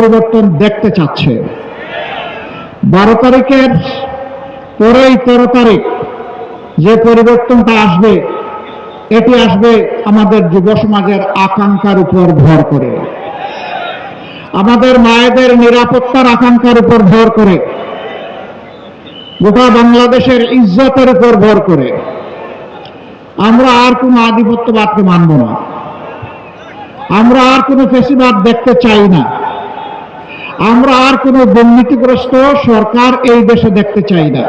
পরিবর্তন দেখতে চাচ্ছে। বারো তারিখের পরেই তেরো তারিখ যে পরিবর্তনটা আসবে, এটি আসবে আমাদের যুব সমাজের আকাঙ্ক্ষার উপর ভর করে। আমাদের মায়েদের নিরাপত্তার আকাঙ্ক্ষার উপর ভর করে। গোটা বাংলাদেশের ইজ্জতের উপর ভর করে। আমরা আর কোনো আধিপত্যবাদকে মানব না। আমরা আর কোনো ফেসিবাদ দেখতে চাই না। আমরা আর কোনো দুর্নীতিগ্রস্ত সরকার এই দেশে দেখতে চাই না।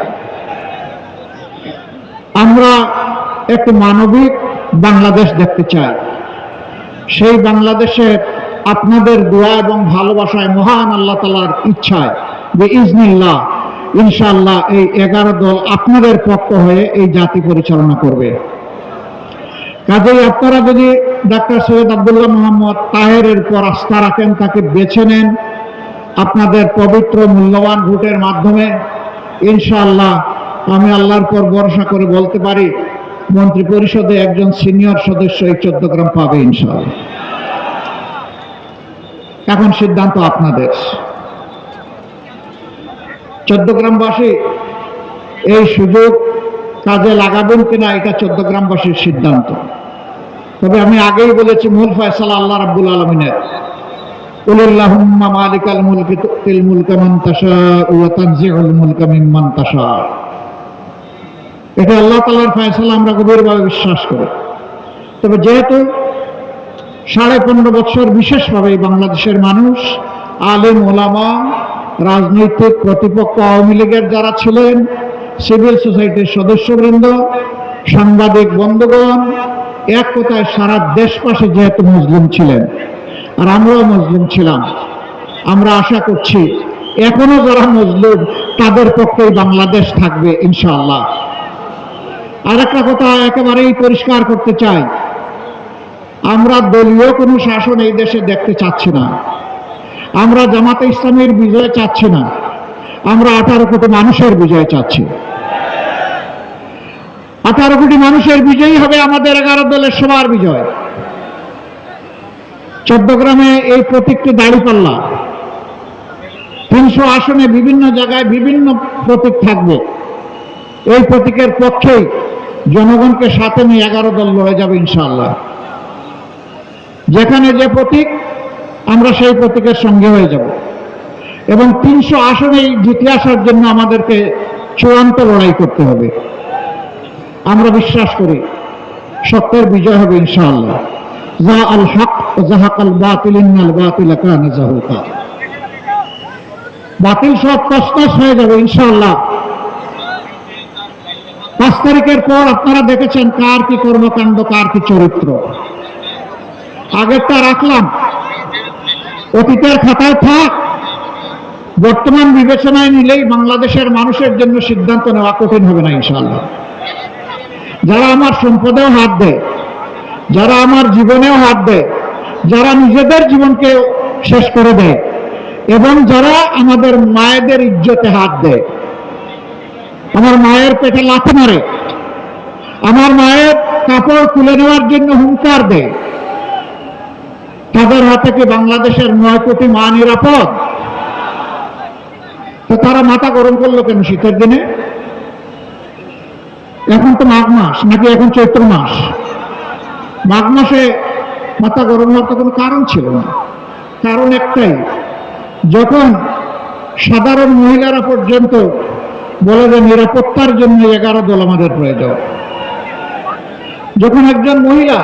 আমরা একটি মানবিক বাংলাদেশ দেখতে চাই। সেই বাংলাদেশে আপনাদের দোয়া এবং ভালোবাসায় মহান আল্লাহ তালার ইচ্ছায় যে ইজনিল্লাহ ইনশাল্লাহ এই এগারো দল আপনাদের পক্ষ হয়ে এই জাতি পরিচালনা করবে। কাজেই আপনারা যদি ডাক্তার সৈয়দ আব্দুল্লাহ মোহাম্মদ তাহেরের পর আস্থা রাখেন, তাকে বেছে নেন আপনাদের পবিত্র মূল্যবান ভোটের মাধ্যমে ইনশাআল্লাহ আমি আল্লাহর পর ভরসা করে বলতে পারি, মন্ত্রী পরিষদে একজন সিনিয়র সদস্য এই চোদ্দ গ্রাম পাবে ইনশাআল্লাহ। এখন সিদ্ধান্ত আপনাদের। চোদ্দ গ্রামবাসী, এই সুযোগ কাজে লাগাবেন কিনা এটা চোদ্দ গ্রামবাসীর সিদ্ধান্ত। তবে আমি আগেই বলেছি, মূল ফয়সালা আল্লাহ রাব্বুল আলমিনের। قل اللهم مالك الملك تؤتي الملك من تشاء وتنزع الملك ممن تشاء এটা আল্লাহ তালার ফয়সালা আমরা গভীরভাবে বিশ্বাস করি তবে যেহেতু সাড়ে পনেরো বছর বিশেষভাবে এই বাংলাদেশের মানুষ আলেম ওলামা রাজনৈতিক প্রতিপক্ষ আওয়ামী লীগের যারা ছিলেন সিভিল সোসাইটির সদস্যবৃন্দ সাংবাদিক বন্ধুগণ এক কথায় সারা দেশবাসী যেহেতু মুসলিম ছিলেন আর আমরাও মুসলিম ছিলাম। আমরা আশা করছি, এখনও যারা মুসলিম তাদের পক্ষেই বাংলাদেশ থাকবে, ইনশাআল্লাহ। আর একটা কথা একেবারেই পরিষ্কার করতে চাই। আমরা দলীয় কোনো শাসন এই দেশে দেখতে চাচ্ছি না। আমরা জামাতে ইসলামের বিজয় চাচ্ছি না। আমরা আঠারো কোটি মানুষের বিজয় চাচ্ছি। আঠারো কোটি মানুষের বিজয়ী হবে আমাদের এগারো দলের সবার বিজয়। চট্টগ্রামে এই প্রতীকটি দাঁড়িপাল্লা। তিনশো আসনে বিভিন্ন জায়গায় বিভিন্ন প্রতীক থাকবে। এই প্রতীকের পক্ষেই জনগণকে সাথে নিয়ে এগারো দল লড়ে যাবে ইনশাআল্লাহ। যেখানে যে প্রতীক, আমরা সেই প্রতীকের সঙ্গে হয়ে যাব। এবং তিনশো আসনেই জিতে আসার জন্য আমাদেরকে চূড়ান্ত লড়াই করতে হবে। আমরা বিশ্বাস করি, সত্যের বিজয় হবে ইনশাআল্লাহ। আপনারা দেখেছেন কার কি কর্মকাণ্ড, কার কি চরিত্র। আগেরটা রাখলাম। অতীতের খাতায় থাক, বর্তমান বিবেচনায় নিলেই বাংলাদেশের মানুষের জন্য সিদ্ধান্ত নেওয়া কঠিন হবে না, ইনশাআল্লাহ। যারা আমার সম্পদেও হাত দেয় যারা আমার জীবনেও হাত দেয়, যারা নিজেদের জীবনকে শেষ করে দেয়, এবং যারা আমাদের মায়েদের ইজ্জতে হাত দেয়। আমার মায়ের পেটে লাথি মারে। আমার মায়ের কাপড় তুলে নেওয়ার জন্য হুঙ্কার দেয়। তাদের হাতে কি বাংলাদেশের নয় কোটি মা নিরাপদ? তো তারা মাথা গরম করল কেন শীতের দিনে? এখন তো মাঘ মাস, নাকি এখন চৈত্র মাস? মাঘ মাসে মাথা গরম হওয়ার তো কোনো কারণ ছিল না। কারণ একটাই, যখন সাধারণ মহিলারা পর্যন্ত বলে যে নিরাপত্তার জন্য এগারো দল আমাদের প্রয়োজন, যখন একজন মহিলা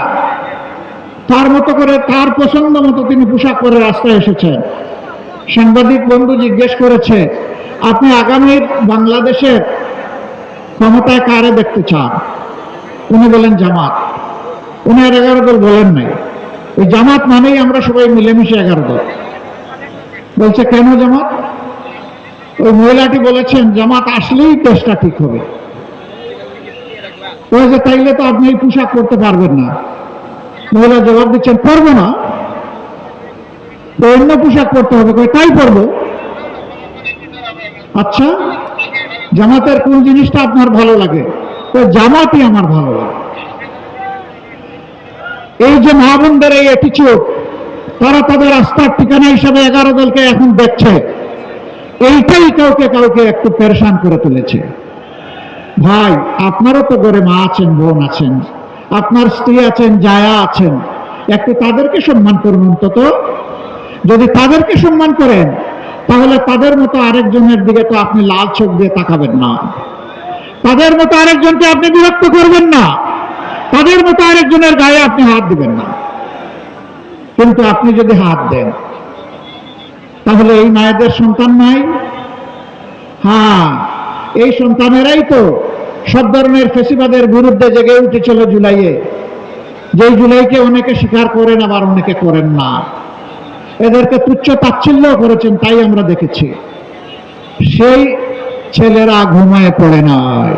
তার মতো করে, তার পছন্দ মতো তিনি পোশাক পরে রাস্তায় এসেছেন, সাংবাদিক বন্ধু জিজ্ঞেস করেছে, আপনি আগামীর বাংলাদেশের ক্ষমতায় কারে দেখতে চান? উনি বলেন, জামাত। উনি আর এগারো দল বলেন নাই। ওই জামাত মানেই আমরা সবাই মিলেমিশে এগারো দল। বলছে, কেন জামাত? ওই মহিলাটি বলেছেন, জামাত আসলেই দেশটা ঠিক হবে। যে, তাইলে তো আপনি এই পোশাক করতে পারবেন না। মহিলা জবাব দিচ্ছেন, পারব না। অন্য পোশাক পরতে হবে। তাই পরবো? আচ্ছা জামাতের কোন জিনিসটা আপনার ভালো লাগে? তো জামাতই আমার ভালো লাগে। এই যে মা এই অ্যাটিচিউড তারা তাদের আস্থার ঠিকানা হিসাবে এগারো দলকে এখন দেখছে। এইটাই কাউকে কাউকে একটু পেরেশান করে তুলেছে। ভাই, আপনারও তো ঘরে মা আছেন, বোন আছেন, আপনার স্ত্রী আছেন, জায়া আছেন। একটু তাদেরকে সম্মান করুন অন্তত। যদি তাদেরকে সম্মান করেন, তাহলে তাদের মতো আরেকজনের দিকে তো আপনি লাল চোখ দিয়ে তাকাবেন না। তাদের মতো আরেকজনকে আপনি বিরক্ত করবেন না। তাদের মতো আরেকজনের গায়ে আপনি হাত দিবেন না। কিন্তু আপনি যদি হাত দেন, তাহলে এই মায়েদের সন্তান নাই? হ্যাঁ এই সন্তানেরাই তো সব ধরনের ফেসিবাদের বিরুদ্ধে জেগে উঠেছিল জুলাইয়ে। যেই জুলাইকে অনেকে স্বীকার করেন, আবার অনেকে করেন না। এদেরকে তুচ্ছ তাচ্ছিল্য করেছেন, তাই আমরা দেখেছি। সেই ছেলেরা ঘুমায় পড়ে নাই।